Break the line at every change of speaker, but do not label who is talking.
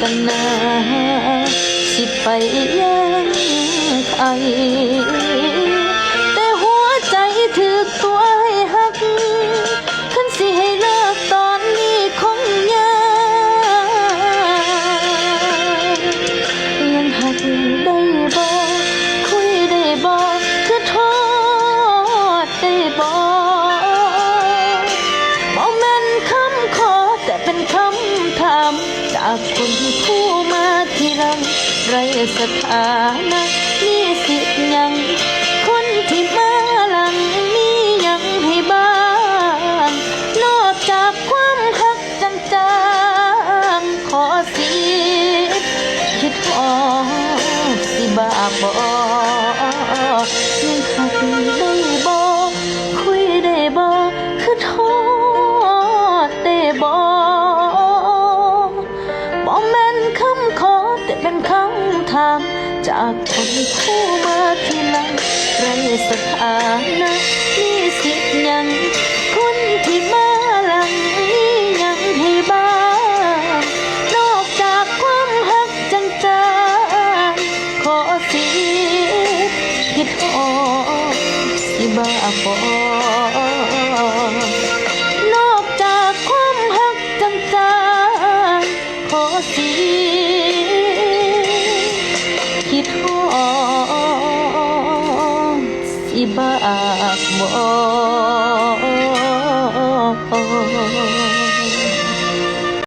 ตนาสิไปยังใคากคนผู้มาทีหลังไรสถานะมีสิทธิ์ยัง คนที่มาหลังมียังให้บ้าง นอกจากความคักจังจางขอสิทธิ์คิดออกสิบาบอ จากคนผู้มาทีหลังไรสถานะมีสิทธิ์ยัง คนที่มาหลังมีหยังให้บ้าง นอกจากความหักจันจางขอสิทธิ์คิดออกสิบ้าบอ บากบอก